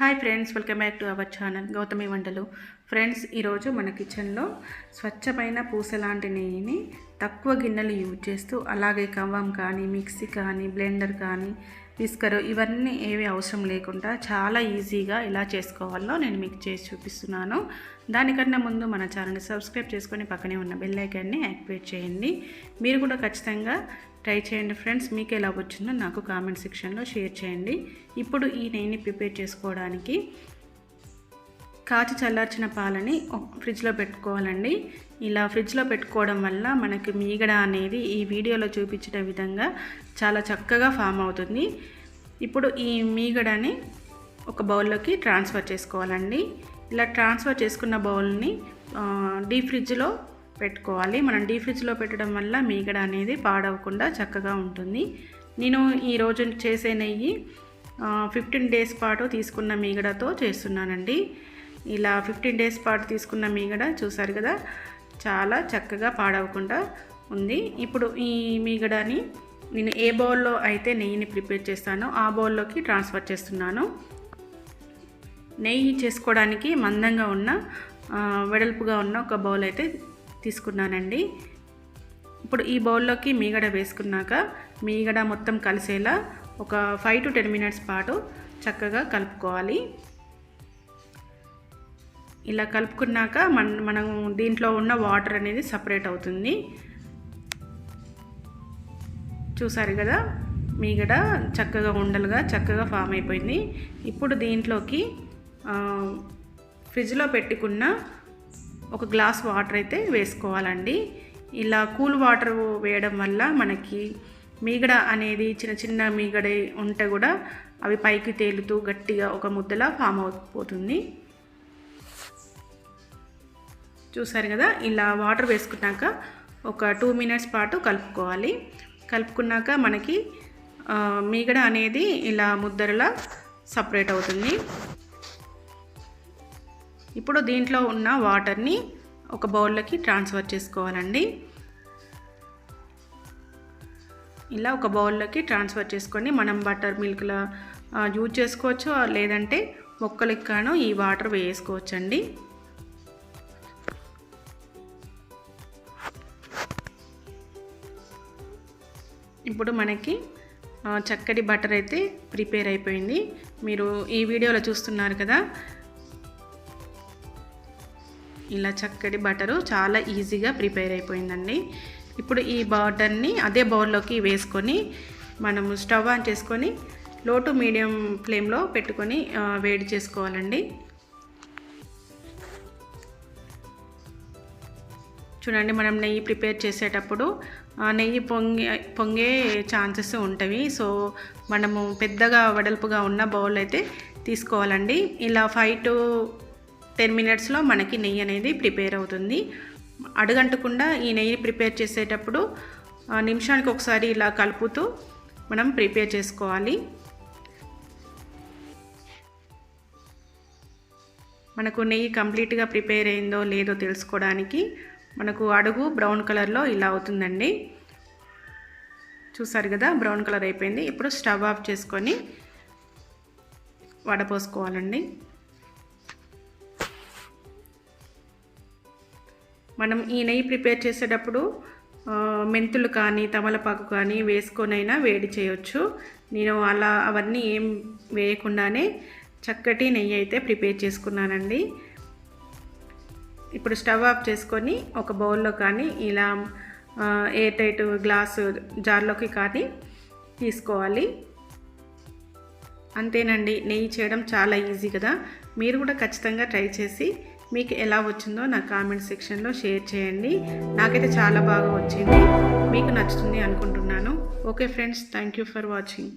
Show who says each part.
Speaker 1: hi friends welcome back to our channel Gautami వంటలు friends ఈరోజు మన కిచెన్లో స్వచ్ఛమైన పూస లాంటి నెయ్యిని తక్కువ గిన్నెలు యూజ్ చేస్తూ అలాగే కవ్వం కానీ మిక్సీ కానీ బ్లెండర్ కానీ తీసుకురు ఇవన్నీ ఏవి అవసరం లేకుండా చాలా ఈజీగా ఎలా చేసుకోవాలో నేను మీకు చేసి చూపిస్తున్నాను దానికన్నా ముందు మన ఛానల్ని సబ్స్క్రైబ్ చేసుకొని పక్కనే ఉన్న బెల్లైకాన్ని యాక్టివేట్ చేయండి మీరు కూడా ఖచ్చితంగా ట్రై చేయండి ఫ్రెండ్స్ మీకు ఎలా వచ్చిందో నాకు కామెంట్ సెక్షన్లో షేర్ చేయండి ఇప్పుడు ఈ నెయ్యిని ప్రిపేర్ చేసుకోవడానికి కాచి చల్లార్చిన పాలని ఫ్రిడ్జ్లో పెట్టుకోవాలండి ఇలా ఫ్రిడ్జ్లో పెట్టుకోవడం వల్ల మనకి మీగడ అనేది ఈ వీడియోలో చూపించిన విధంగా చాలా చక్కగా ఫామ్ అవుతుంది ఇప్పుడు ఈ మీగడని ఒక బౌల్లోకి ట్రాన్స్ఫర్ చేసుకోవాలండి ఇలా ట్రాన్స్ఫర్ చేసుకున్న బౌల్ని డీ ఫ్రిడ్జ్లో పెట్టుకోవాలి మనం డీ ఫ్రిడ్జ్లో పెట్టడం వల్ల మీగడ అనేది పాడవకుండా చక్కగా ఉంటుంది నేను ఈరోజు చేసే నెయ్యి ఫిఫ్టీన్ డేస్ పాటు తీసుకున్న మీగడతో చేస్తున్నానండి ఇలా ఫిఫ్టీన్ డేస్ పాటు తీసుకున్న మీగడ చూసారు కదా చాలా చక్కగా పాడవకుండా ఉంది ఇప్పుడు ఈ మీగడని నేను ఏ బౌల్లో అయితే నెయ్యిని ప్రిపేర్ చేస్తానో ఆ బౌల్లోకి ట్రాన్స్ఫర్ చేస్తున్నాను నెయ్యి చేసుకోవడానికి మందంగా ఉన్న వెడల్పుగా ఉన్న ఒక బౌల్ అయితే తీసుకున్నానండి ఇప్పుడు ఈ బౌల్లోకి మీగడ వేసుకున్నాక మీగడ మొత్తం కలిసేలా ఒక ఫైవ్ టు టెన్ మినిట్స్ పాటు చక్కగా కలుపుకోవాలి ఇలా కలుపుకున్నాక మన మనం దీంట్లో ఉన్న వాటర్ అనేది సపరేట్ అవుతుంది చూసారు కదా మీగడ చక్కగా ఉండలుగా చక్కగా ఫామ్ అయిపోయింది ఇప్పుడు దీంట్లోకి ఫ్రిడ్జ్లో పెట్టుకున్న ఒక గ్లాస్ వాటర్ అయితే వేసుకోవాలండి ఇలా కూల్ వాటర్ వేయడం వల్ల మనకి మీగడ అనేది చిన్న చిన్న మీగడ ఉంటే కూడా అవి పైకి తేలుతూ గట్టిగా ఒక ముద్దలా ఫామ్ అవుతుంది చూసారు కదా ఇలా వాటర్ వేసుకున్నాక ఒక టూ మినిట్స్ పాటు కలుపుకోవాలి కలుపుకున్నాక మనకి మీగడ అనేది ఇలా ముద్దరలా సపరేట్ అవుతుంది ఇప్పుడు దీంట్లో ఉన్న వాటర్ని ఒక బౌల్లోకి ట్రాన్స్ఫర్ చేసుకోవాలండి ఇలా ఒక బౌల్లోకి ట్రాన్స్ఫర్ చేసుకొని మనం బటర్ మిల్క్లా యూజ్ చేసుకోవచ్చు లేదంటే మొక్కలకి కాను ఈ వాటర్ వేసుకోవచ్చండి ఇప్పుడు మనకి చక్కటి బటర్ అయితే ప్రిపేర్ అయిపోయింది మీరు ఈ వీడియోలో చూస్తున్నారు కదా ఇలా చక్కటి బటరు చాలా ఈజీగా ప్రిపేర్ అయిపోయిందండి ఇప్పుడు ఈ బటర్ని అదే బౌల్లోకి వేసుకొని మనము స్టవ్ ఆన్ చేసుకొని లో టు మీడియం ఫ్లేమ్లో పెట్టుకొని వేడి చేసుకోవాలండి చూడండి మనం నెయ్యి ప్రిపేర్ చేసేటప్పుడు నెయ్యి పొంగే పొంగే ఛాన్సెస్ ఉంటాయి సో మనము పెద్దగా వడల్పుగా ఉన్న బౌల్ అయితే తీసుకోవాలండి ఇలా ఫైవ్ టు టెన్ మినిట్స్లో మనకి నెయ్యి అనేది ప్రిపేర్ అవుతుంది అడుగంటకుండా ఈ నెయ్యి ప్రిపేర్ చేసేటప్పుడు నిమిషానికి ఒకసారి ఇలా కలుపుతూ మనం ప్రిపేర్ చేసుకోవాలి మనకు నెయ్యి కంప్లీట్గా ప్రిపేర్ అయిందో లేదో తెలుసుకోవడానికి మనకు అడుగు బ్రౌన్ కలర్లో ఇలా అవుతుందండి చూసారు కదా బ్రౌన్ కలర్ అయిపోయింది ఇప్పుడు స్టవ్ ఆఫ్ చేసుకొని వడపోసుకోవాలండి మనం ఈ నెయ్యి ప్రిపేర్ చేసేటప్పుడు మెంతులు కానీ తమలపాకు కానీ వేసుకొనైనా వేడి చేయొచ్చు నేను అలా అవన్నీ ఏం వేయకుండానే చక్కటి నెయ్యి అయితే ప్రిపేర్ చేసుకున్నానండి ఇప్పుడు స్టవ్ ఆఫ్ చేసుకొని ఒక బౌల్లో కానీ ఇలా ఎయిర్ టైట్ గ్లాసు జార్లోకి కానీ తీసుకోవాలి అంతేనండి నెయ్యి చేయడం చాలా ఈజీ కదా మీరు కూడా ఖచ్చితంగా ట్రై చేసి మీకు ఎలా వచ్చిందో నా కామెంట్ సెక్షన్లో షేర్ చేయండి నాకైతే చాలా బాగా వచ్చింది మీకు నచ్చుతుంది అనుకుంటున్నాను okay friends thank you for watching